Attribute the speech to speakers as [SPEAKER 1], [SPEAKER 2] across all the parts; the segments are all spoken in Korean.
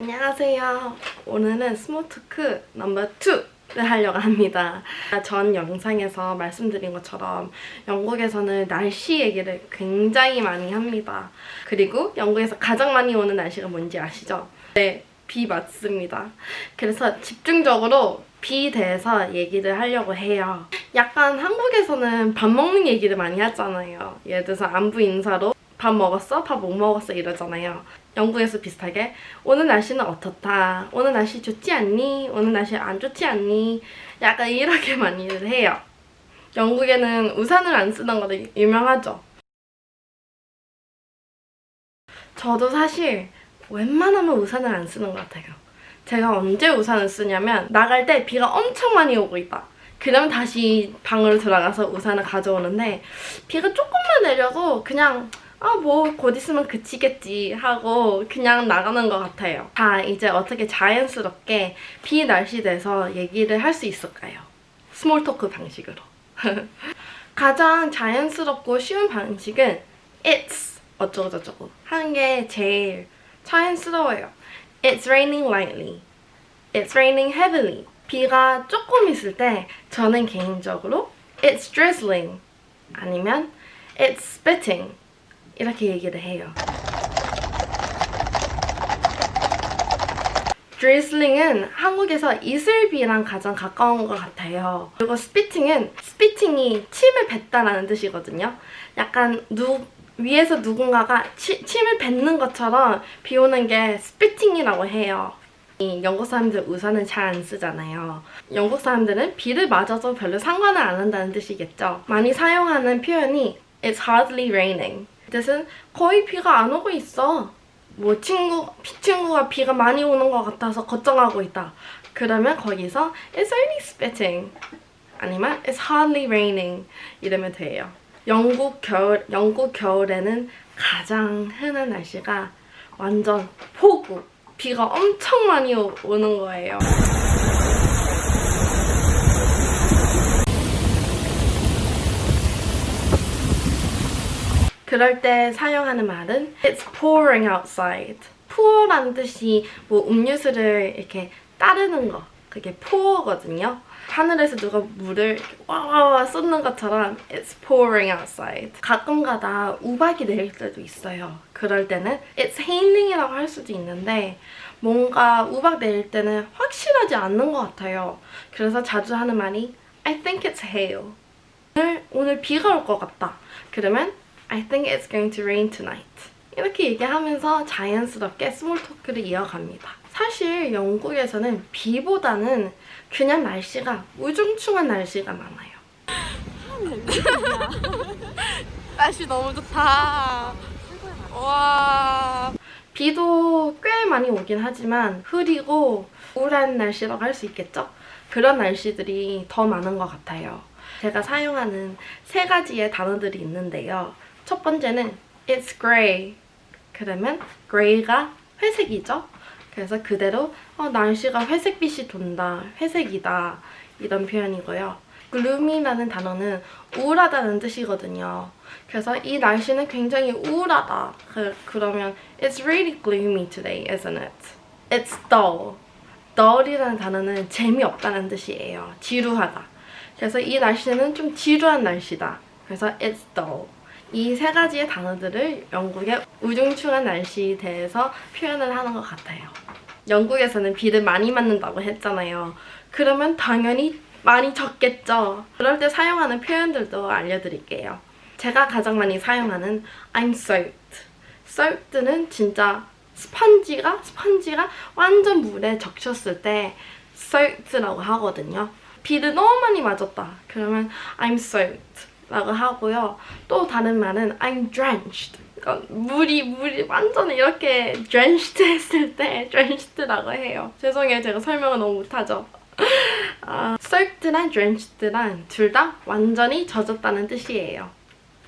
[SPEAKER 1] 안녕하세요. 오늘은 스모토크 넘버 2를 하려고 합니다. 전 영상에서 말씀드린 것처럼 영국에서는 날씨 얘기를 굉장히 많이 합니다. 그리고 영국에서 가장 많이 오는 날씨가 뭔지 아시죠? 네, 비 맞습니다. 그래서 집중적으로 비에 대해서 얘기를 하려고 해요. 약간 한국에서는 밥 먹는 얘기를 많이 하잖아요. 예를 들어서 안부 인사로 밥 먹었어? 밥 못 먹었어? 이러잖아요. 영국에서 비슷하게 오늘 날씨는 어떻다. 오늘 날씨 좋지 않니? 오늘 날씨 안 좋지 않니? 약간 이렇게 많이들 해요. 영국에는 우산을 안 쓰는 거로 유명하죠. 저도 사실 웬만하면 우산을 안 쓰는 것 같아요. 제가 언제 우산을 쓰냐면 나갈 때 비가 엄청 많이 오고 있다. 그러면 다시 방으로 들어가서 우산을 가져오는데 비가 조금만 내려도 그냥 아 뭐 곧 있으면 그치겠지 하고 그냥 나가는 것 같아요. 자 이제 어떻게 자연스럽게 비 날씨 돼서 얘기를 할 수 있을까요? 스몰 토크 방식으로. 가장 자연스럽고 쉬운 방식은 it's 어쩌고 저쩌고 하는 게 제일 자연스러워요. It's raining lightly. It's raining heavily. 비가 조금 있을 때 저는 개인적으로 It's drizzling 아니면 It's spitting 이렇게 얘기를 해요. drizzling은 한국에서 이슬비랑 가장 가까운 것 같아요. 그리고 spitting은 spitting이 침을 뱉다라는 뜻이거든요. 약간 누 위에서 누군가가 치, 침을 뱉는 것처럼 비 오는 게 spitting이라고 해요. 이 영국 사람들 우산은 잘 안 쓰잖아요. 영국 사람들은 비를 맞아도 별로 상관을 안 한다는 뜻이겠죠. 많이 사용하는 표현이 It's hardly raining. 이 뜻은 거의 비가 안 오고 있어. 뭐 친구, 비 친구가 비가 많이 오는 것 같아서 걱정하고 있다. 그러면 거기서 It's only spitting. 아니면 It's hardly raining. 이러면 돼요. 영국 겨울, 영국 겨울에는 가장 흔한 날씨가 완전 폭우. 비가 엄청 많이 오, 오는 거예요. 그럴 때 사용하는 말은 It's pouring outside. pour라는 뜻이 뭐 음료수를 이렇게 따르는 거. 그게 pour거든요. 하늘에서 누가 물을 와와와 쏟는 것처럼 It's pouring outside. 가끔가다 우박이 내릴 때도 있어요. 그럴 때는 It's hailing이라고 할 수도 있는데 뭔가 우박 내릴 때는 확실하지 않는 것 같아요. 그래서 자주 하는 말이 I think it's hail. 오늘, 오늘 비가 올 것 같다. 그러면 I think it's going to rain tonight. 이렇게 얘기하면서 자연스럽게 스몰 토크를 이어갑니다. 사실 영국에서는 비보다는 그냥 날씨가 우중충한 날씨가 많아요. 날씨 너무 좋다. 와. 비도 꽤 많이 오긴 하지만 흐리고 우울한 날씨라고 할 수 있겠죠? 그런 날씨들이 더 많은 것 같아요. 제가 사용하는 세 가지의 단어들이 있는데요. 첫 번째는 it's grey. 그러면 grey가 회색이죠. 그래서 그대로 어, 날씨가 회색빛이 돈다, 회색이다 이런 표현이고요. gloomy라는 단어는 우울하다는 뜻이거든요. 그래서 이 날씨는 굉장히 우울하다. 그, 그러면 it's really gloomy today, isn't it? It's dull. dull이라는 단어는 재미없다는 뜻이에요. 지루하다. 그래서 이 날씨는 좀 지루한 날씨다. 그래서 it's dull. 이 세 가지의 단어들을 영국의 우중충한 날씨에 대해서 표현을 하는 것 같아요. 영국에서는 비를 많이 맞는다고 했잖아요. 그러면 당연히 많이 졌겠죠. 그럴 때 사용하는 표현들도 알려드릴게요. 제가 가장 많이 사용하는 I'm soaked. soaked는 진짜 스펀지가 스펀지가 완전 물에 적셨을 때 soaked라고 하거든요. 비를 너무 많이 맞았다. 그러면 I'm soaked. 라고 하고요. 또 다른 말은 I'm drenched. 그러니까 물이 물이 완전 이렇게 drenched 했을 때 drenched라고 해요. 죄송해요. 제가 설명을 너무 못하죠. 아, soaked랑 drenched랑 둘 다 완전히 젖었다는 뜻이에요.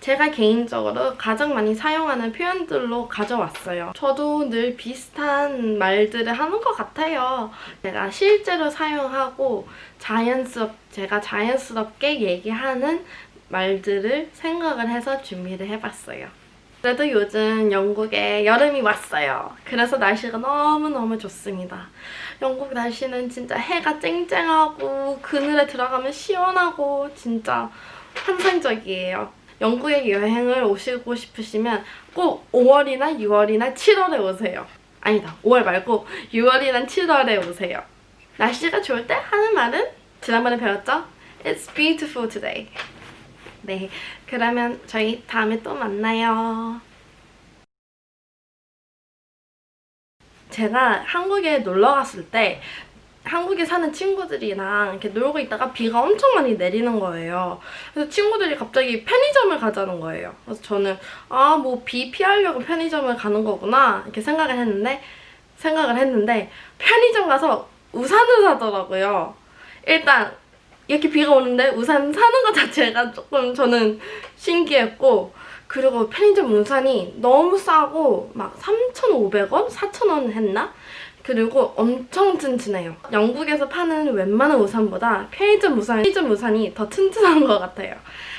[SPEAKER 1] 제가 개인적으로 가장 많이 사용하는 표현들로 가져왔어요. 저도 늘 비슷한 말들을 하는 것 같아요. 제가 실제로 사용하고 자연스럽, 제가 자연스럽게 얘기하는 말들을 생각을 해서 준비를 해봤어요. 그래도 요즘 영국에 여름이 왔어요. 그래서 날씨가 너무너무 좋습니다. 영국 날씨는 진짜 해가 쨍쨍하고 그늘에 들어가면 시원하고 진짜 환상적이에요. 영국에 여행을 오시고 싶으시면 꼭 5월이나 6월이나 7월에 오세요. 아니다, 5월 말고 6월이나 7월에 오세요. 날씨가 좋을 때 하는 말은 지난번에 배웠죠? It's beautiful today. 네, 그러면 저희 다음에 또 만나요. 제가 한국에 놀러 갔을 때 한국에 사는 친구들이랑 이렇게 놀고 있다가 비가 엄청 많이 내리는 거예요. 그래서 친구들이 갑자기 편의점을 가자는 거예요. 그래서 저는 아 뭐 비 피하려고 편의점을 가는 거구나 이렇게 생각을 했는데 생각을 했는데 편의점 가서 우산을 사더라고요. 일단 이렇게 비가 오는데 우산 사는 것 자체가 조금 저는 신기했고 그리고 편의점 우산이 너무 싸고 막 3,500원? 4,000원 했나? 그리고 엄청 튼튼해요. 영국에서 파는 웬만한 우산보다 편의점 우산, 편의점 우산이 더 튼튼한 것 같아요.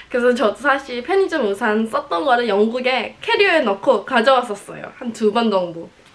[SPEAKER 1] 그래서 저도 사실 편의점 우산 썼던 거를 영국에 캐리어에 넣고 가져왔었어요. 한 두 번 정도.